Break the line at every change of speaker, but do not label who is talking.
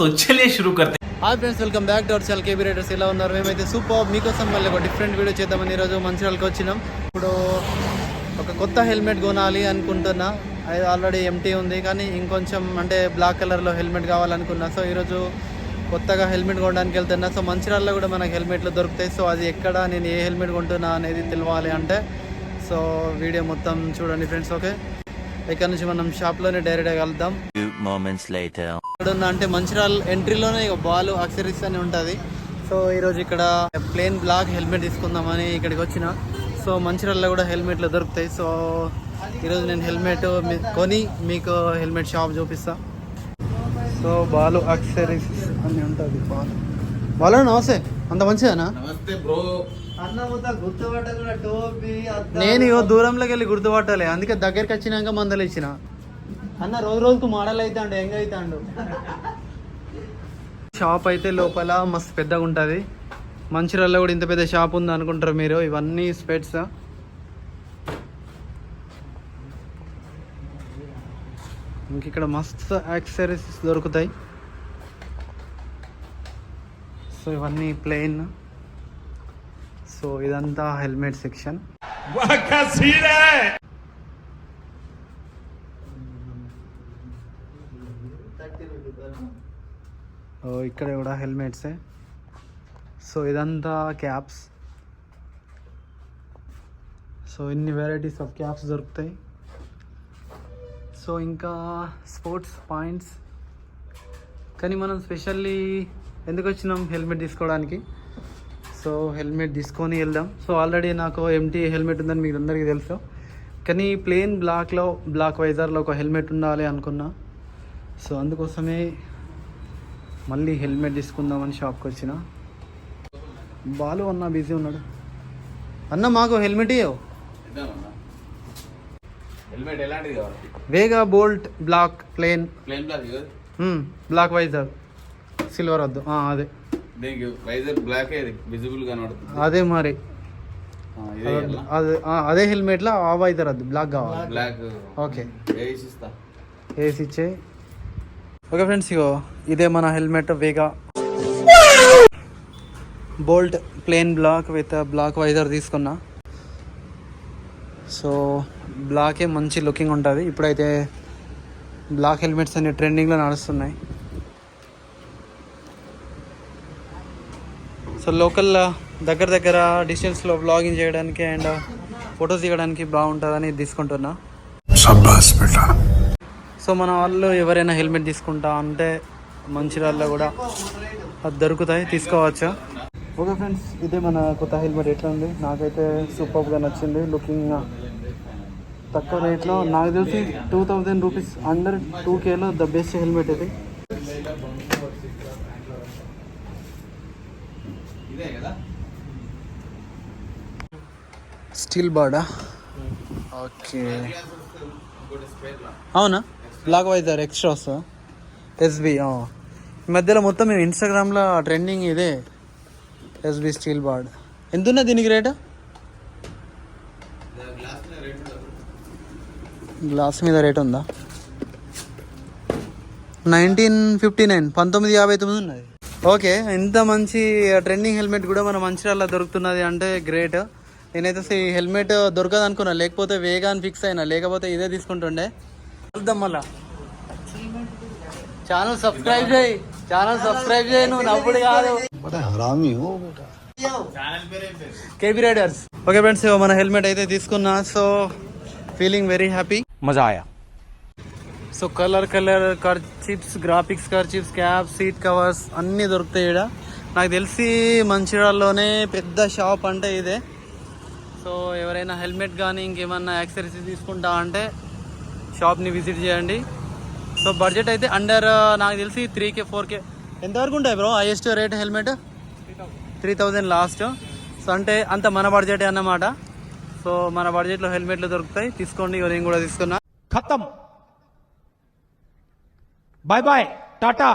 तो चलिए शुरू करते हैं
hi friends welcome back to our channel KB riders ఎలా ఉన్నారు మేమైతే సూపర్ మీకోసం మళ్ళీ ఒక డిఫరెంట్ వీడియో చేద్దామని ఈరోజు మంచిర్యాలకు వచ్చినాం ఇప్పుడు ఒక కొత్త హెల్మెట్ కొనాలి అనుకుంటున్నా అది ఆల్రెడీ ఎంటీ ఉంది కానీ ఇంకొంచెం అంటే బ్లాక్ కలర్లో హెల్మెట్ కావాలనుకున్నా సో ఈరోజు కొత్తగా హెల్మెట్ కొనడానికి వెళ్తున్నా సో మంచిర్యాలలో కూడా మనకు హెల్మెట్లు దొరుకుతాయి సో అది ఎక్కడ నేను ఏ హెల్మెట్ కొంటున్నా అనేది తెలియాలి అంటే సో వీడియో మొత్తం చూడండి ఫ్రెండ్స్ ఓకే ఇక్కడ నుంచి మనం షాప్లోనే డైరెక్ట్గా ఇక్కడ ఉన్న అంటే మంచిరాల్ ఎంట్రీలోనే ఇక బాల్ అక్సరీస్ అని ఉంటుంది. సో ఈరోజు ఇక్కడ ప్లేన్ బ్లాక్ హెల్మెట్ తీసుకుందామని ఇక్కడికి వచ్చిన. సో మంచిరాల్లో కూడా హెల్మెట్లు దొరుకుతాయి. సో ఈరోజు నేను హెల్మెట్ కొని మీకు హెల్మెట్ షాప్ చూపిస్తా. సో బాలు అక్సరీస్ అని ఉంటుంది. బాలు బాలు నమస్తే అంత మంచిదేనా?
నమస్తే బ్రో
నేను ఇగో దూరంలోకి వెళ్ళి గుర్తుపట్టాలి. అందుకే దగ్గరికి వచ్చినాక మందలు ఇచ్చిన. అన్న రోజు రోజుకు మోడల్ అవుతాడు ఎంగ్ అవుతాడు షాప్ అయితే లోపల మస్తు పెద్దగా ఉంటుంది. మంచిర్యాలలో కూడా ఇంత పెద్ద షాప్ ఉంది అనుకుంటారు మీరు. ఇవన్నీ స్పెట్స్. ఇంక ఇక్కడ మస్తు యాక్సరీస్ దొరుకుతాయి. సో ఇవన్నీ ప్లెయిన్ సో ఇదంతా హెల్మెట్ సెక్షన్. ఇక్కడ కూడా హెల్మెట్సే. సో ఇదంతా క్యాప్స్. సో ఇన్ని వెరైటీస్ ఆఫ్ క్యాప్స్ దొరుకుతాయి. సో ఇంకా స్పోర్ట్స్ పాయింట్స్ కానీ మనం స్పెషల్లీ ఎందుకు వచ్చినాం హెల్మెట్ తీసుకోవడానికి? సో హెల్మెట్ తీసుకొని వెళ్దాం. సో ఆల్రెడీ నాకు ఎంటీ హెల్మెట్ ఉందని మీకు అందరికీ తెలుసు. కానీ ప్లెయిన్ బ్లాక్లో బ్లాక్ వైజర్లో ఒక హెల్మెట్ ఉండాలి అనుకున్నా. సో అందుకోసమే మళ్ళీ హెల్మెట్ తీసుకుందామని షాప్కి వచ్చిన. బాలు అన్న బిజీ ఉన్నాడు. అన్న మాకు helmet Vega Bolt black
plain. Plain black
black visor silver వద్దు. అదే.
దీనికి వైజర్ బ్లాక్ ఇది విజిబుల్ కనబడుతుంది.
అదే మరి? అదే ఆ, అదే హెల్మెట్లో ఆ వైజర్ వద్దు బ్లాక్ కావాలి.
Black
okay.
వేసి ఇస్తా?
వేసి ఇచ్చే. ఓకే ఫ్రెండ్స్ ఇగో ఇదే మన helmet Vega Bolt plain black with black visor తీసుకున్నా. సో బ్లాకే మంచి లుకింగ్ ఉంటుంది. ఇప్పుడైతే బ్లాక్ హెల్మెట్స్ అన్ని ట్రెండింగ్లో నడుస్తున్నాయి. సో లోకల్ దగ్గర దగ్గర డిస్టెన్స్లో బ్లాగింగ్ చేయడానికి అండ్ ఫొటోస్ దిగడానికి బాగుంటుందని తీసుకుంటున్నా. సో మన వాళ్ళు ఎవరైనా హెల్మెట్ తీసుకుంటా అంటే మంచిర్యాలలో కూడా అది దొరుకుతాయి తీసుకోవచ్చు? ఓకే ఫ్రెండ్స్ ఇదే మన కొత్త హెల్మెట్ ఎట్లా ఉంది? నాకైతే సూపర్గా నచ్చింది. లుకింగ్ తక్కువ రేట్లో నాకు తెలిసి two thousand rupees under two Khelo the best helmet ఇది.
ఇదే కదా?
స్టీల్ బార్డా ఓకే. అవునా? బ్లాక్ వైజర్ ఎక్స్ట్రా వస్తా ఎస్బి ఈ మధ్యలో మొత్తం మేము ఇన్స్టాగ్రామ్లో ట్రెండింగ్ ఇదే. ఎస్బి స్టీల్ బాడ్. ఎంత దీనికి రేటు? గ్లాస్ మీద రేట్ ఉందా? నైన్టీన్ ఫిఫ్టీ నైన్ పంతొమ్మిది యాభై తొమ్మిది ఉన్నది. ఓకే ఇంత మంచి ట్రెండింగ్ హెల్మెట్ కూడా మన మంచిర్యాలలో దొరుకుతున్నది అంటే గ్రేట్ నేనైతే అసలు ఈ హెల్మెట్ దొరకదు అనుకున్నా లేకపోతే వేగాన్ ఫిక్స్ అయినా లేకపోతే ఇదే తీసుకుంటుండే. చూద్దాం మళ్ళా. ఛానల్ సబ్స్క్రైబ్ చేయి ఛానల్ సబ్స్క్రైబ్ చేయి నువ్వు నవ్వుడు కాదు. కేబీ రైడర్స్ ఓకే ఫ్రెండ్స్ మన హెల్మెట్ అయితే తీసుకున్నా సో ఫీలింగ్ వెరీ హ్యాపీ
మజా ఆయా
సో కలర్ కలర్ కర్ చిప్స్ గ్రాఫిక్స్ కర్ చిప్స్ క్యాప్ సీట్ కవర్స్ అన్నీ దొరుకుతాయి ఇక్కడ నాకు తెలిసి మంచిర్యాలలోనే పెద్ద షాప్ అంటే ఇదే. సో ఎవరైనా హెల్మెట్ కానీ ఇంకేమన్నా యాక్సరీస్ తీసుకుంటా అంటే షాప్ని విజిట్ చేయండి. సో బడ్జెట్ అయితే అండర్ నాకు తెలిసి త్రీ కే ఫోర్ కే ఎంతవరకు ఉంటాయి bro highest rate helmet three thousand last so అంటే అంత మన బడ్జెటే అన్నమాట. సో మన బడ్జెట్లో హెల్మెట్లు దొరుకుతాయి. తీసుకోండి నేను కూడా తీసుకున్నా.
ఖతం. Bye bye Tata